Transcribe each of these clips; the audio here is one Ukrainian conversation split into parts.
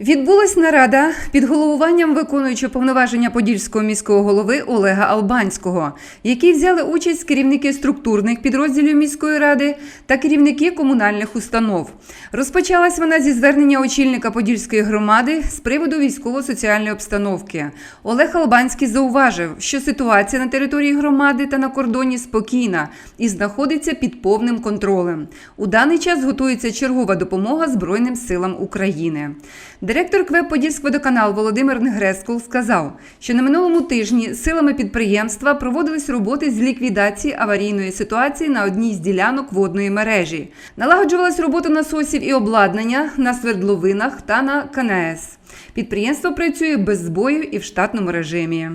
Відбулась нарада під головуванням виконуючого повноваження подільського міського голови Олега Албанського, в якій взяли участь керівники структурних підрозділів міської ради та керівники комунальних установ. Розпочалась вона зі звернення очільника подільської громади з приводу військово-соціальної обстановки. Олег Албанський зауважив, що ситуація на території громади та на кордоні спокійна і знаходиться під повним контролем. У даний час готується чергова допомога Збройним силам України. Директор КВЕП «Подільськводоканал» Володимир Негрескул сказав, що на минулому тижні силами підприємства проводились роботи з ліквідації аварійної ситуації на одній з ділянок водної мережі. Налагоджувалась робота насосів і обладнання на свердловинах та на КНС. Підприємство працює без збою і в штатному режимі.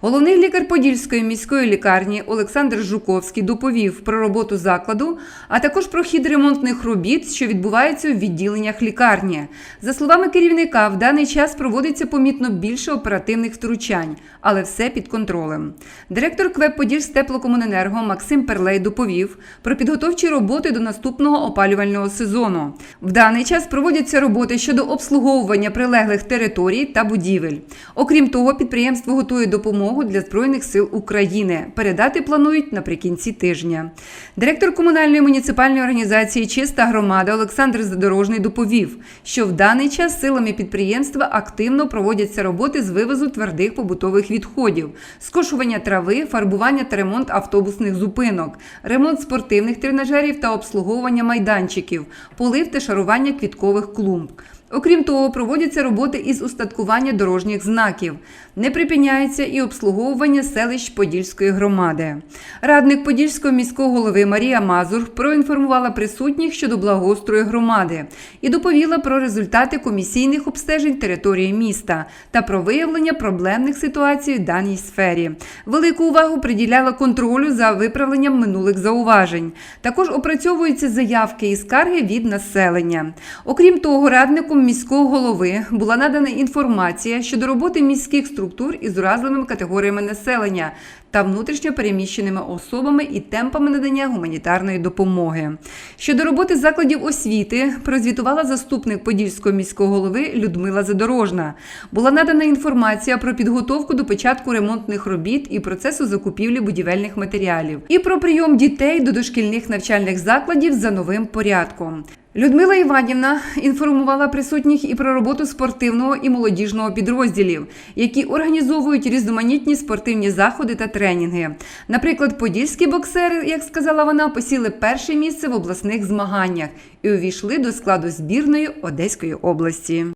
Головний лікар Подільської міської лікарні Олександр Жуковський доповів про роботу закладу, а також про хід ремонтних робіт, що відбуваються в відділеннях лікарні. За словами керівника, в даний час проводиться помітно більше оперативних втручань, але все під контролем. Директор КВЕП «Подільстеплокомуненерго» Максим Перлей доповів про підготовчі роботи до наступного опалювального сезону. В даний час проводяться роботи щодо обслуговування прилеглих територій та будівель. Окрім того, підприємство готує допомогу для Збройних сил України. Передати планують наприкінці тижня. Директор комунальної муніципальної організації Чиста громада Олександр Задорожний доповів, що в даний час силами підприємства активно проводяться роботи з вивозу твердих побутових відходів, скошування трави, фарбування та ремонт автобусних зупинок, ремонт спортивних тренажерів та обслуговування майданчиків, полив та шарування квіткових клумб. Окрім того, проводяться роботи із устаткування дорожніх знаків. Не припиняється і обслуговування селищ Подільської громади. Радник Подільського міського голови Марія Мазур проінформувала присутніх щодо благоустрою громади і доповіла про результати комісійних обстежень території міста та про виявлення проблемних ситуацій в даній сфері. Велику увагу приділяла контролю за виправленням минулих зауважень. Також опрацьовуються заявки і скарги від населення. Окрім того, радником міського голови була надана інформація щодо роботи міських структур із уразливими категоріями населення та внутрішньо переміщеними особами і темпами надання гуманітарної допомоги. Щодо роботи закладів освіти прозвітувала заступник Подільського міського голови Людмила Задорожна. Була надана інформація про підготовку до початку ремонтних робіт і процесу закупівлі будівельних матеріалів, і про прийом дітей до дошкільних навчальних закладів за новим порядком. Людмила Іванівна інформувала присутніх і про роботу спортивного і молодіжного підрозділів, які організовують різноманітні спортивні заходи та тренінги. Наприклад, подільські боксери, як сказала вона, посіли перше місце в обласних змаганнях і увійшли до складу збірної Одеської області.